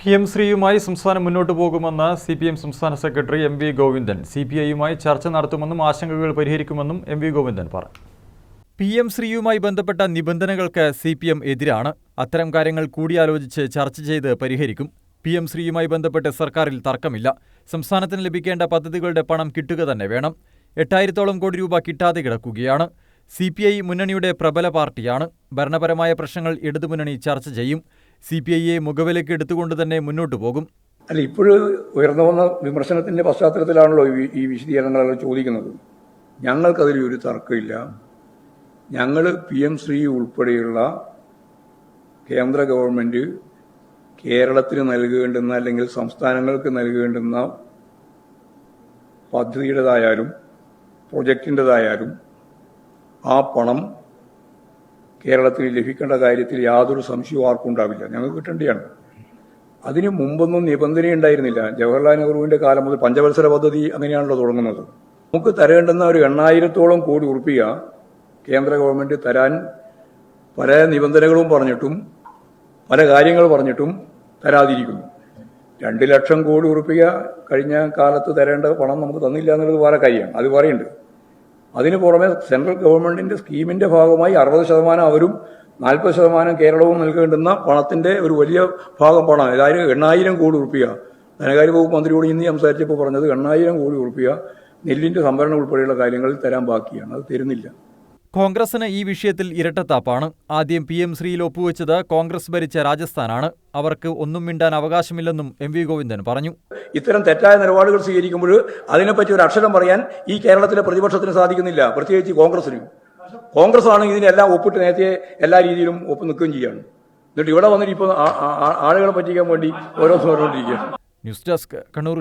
P M ശ്രീയുമായി സംസ്ഥാനം മുന്നോട്ട് പോകുമെന്ന് സി പി എം സംസ്ഥാന secretary M V Govindan. C P ഐയുമായി ചർച്ച നടത്തുമെന്നും ആശങ്കകൾ പരിഹരിക്കുമെന്നും എം വി ഗോവിന്ദൻ പറഞ്ഞു. പി എം ശ്രീയുമായി ബന്ധപ്പെട്ട നിബന്ധനകൾക്ക് സി പി എം എതിരാണ്. അത്തരം കാര്യങ്ങൾ കൂടിയാലോചിച്ച് ചർച്ച ചെയ്ത് പരിഹരിക്കും. പി എം ശ്രീയുമായി ബന്ധപ്പെട്ട് സർക്കാരിൽ തർക്കമില്ല. സംസ്ഥാനത്തിന് ലഭിക്കേണ്ട പദ്ധതികളുടെ പണം കിട്ടുക തന്നെ വേണം. എട്ടായിരത്തോളം കോടി രൂപ കിട്ടാതെ കിടക്കുകയാണ്. സി പി ഐ മുന്നണിയുടെ പ്രബല പാർട്ടിയാണ്. ഭരണപരമായ പ്രശ്നങ്ങൾ ഇടതുമുന്നണി ചർച്ച ചെയ്യും. സി പി ഐയെ മുഖവിലേക്ക് എടുത്തുകൊണ്ട് തന്നെ മുന്നോട്ട് പോകും. അല്ല ഇപ്പോഴും ഉയർന്നു വന്ന വിമർശനത്തിന്റെ പശ്ചാത്തലത്തിലാണല്ലോ ഈ- വിശദീകരണങ്ങൾ ചോദിക്കുന്നത്. ഞങ്ങൾക്കതിൽ ഒരു തർക്കമില്ല. ഞങ്ങൾ പി എം ശ്രീ ഉൾപ്പെടെയുള്ള കേന്ദ്ര ഗവൺമെന്റ് കേരളത്തിന് നൽകേണ്ടുന്ന അല്ലെങ്കിൽ സംസ്ഥാനങ്ങൾക്ക് നൽകേണ്ടുന്ന പദ്ധതിയുടേതായാലും പ്രൊജക്റ്റിന്റെതായാലും ആ പണം കേരളത്തിന് ലഭിക്കേണ്ട കാര്യത്തിൽ യാതൊരു സംശയവും ആർക്കും ഉണ്ടാവില്ല. ഞങ്ങൾക്ക് കിട്ടേണ്ടതാണ്. അതിന് മുമ്പൊന്നും നിബന്ധന ഉണ്ടായിരുന്നില്ല. ജവഹർലാൽ നെഹ്റുവിന്റെ കാലം മുതൽ പഞ്ചവത്സര പദ്ധതി അങ്ങനെയാണല്ലോ തുടങ്ങുന്നത്. നമുക്ക് തരേണ്ടുന്ന ഒരു എണ്ണായിരത്തോളം കോടി ഉറുപ്പിക കേന്ദ്ര ഗവൺമെന്റ് തരാൻ പല നിബന്ധനകളും പറഞ്ഞിട്ടും പല കാര്യങ്ങൾ പറഞ്ഞിട്ടും തരാതിരിക്കുന്നു. രണ്ട് ലക്ഷം കോടി ഉറുപ്പിക കഴിഞ്ഞ കാലത്ത് തരേണ്ട പണം നമുക്ക് തന്നില്ല എന്നുള്ളത് വേറെ കാര്യമാണ്. അത് പറയുന്നുണ്ട്. അതിന് പുറമെ സെൻട്രൽ ഗവൺമെന്റിന്റെ സ്കീമിന്റെ ഭാഗമായി അറുപത് ശതമാനം അവരും നാൽപ്പത് ശതമാനം കേരളവും നൽകേണ്ടുന്ന പണത്തിന്റെ ഒരു വലിയ ഭാഗം പണം അതായത് എണ്ണായിരം കോടി ഉറുപ്പിക. ധനകാര്യ വകുപ്പ് മന്ത്രിയോട് ഇന്ന് സംസാരിച്ചപ്പോൾ പറഞ്ഞത് എണ്ണായിരം കോടി ഉറുപ്പിക നെല്ലിന്റെ സംഭരണം ഉൾപ്പെടെയുള്ള കാര്യങ്ങളിൽ തരാൻ ബാക്കിയാണ്. അത് തരുന്നില്ല. കോൺഗ്രസിന് ഈ വിഷയത്തിൽ ഇരട്ടത്താപ്പാണ്. ആദ്യം പി എം ശ്രീയിൽ ഒപ്പുവെച്ചത് കോൺഗ്രസ് ഭരിച്ച രാജസ്ഥാനാണ്. അവർക്ക് ഒന്നും മിണ്ടാൻ അവകാശമില്ലെന്നും എം വി ഗോവിന്ദൻ പറഞ്ഞു. ഇത്തരം തെറ്റായ നിലപാടുകൾ സ്വീകരിക്കുമ്പോൾ അതിനെപ്പറ്റി ഒരു അക്ഷരം പറയാൻ ഈ കേരളത്തിലെ പ്രതിപക്ഷത്തിന് സാധിക്കുന്നില്ല. പ്രത്യേകിച്ച് കോൺഗ്രസിനും കോൺഗ്രസ് ആണ് ഇതിനെല്ലാം ഒപ്പിട്ട് നേരത്തെ എല്ലാ രീതിയിലും ഒപ്പ് നിൽക്കുകയും ചെയ്യാണ്. എന്നിട്ട് ഇവിടെ വന്നിട്ട് ഇപ്പോൾ ആളുകളെ പറ്റിക്കാൻ വേണ്ടി ഓരോ ന്യൂസ് ഡെസ്ക് കണ്ണൂർ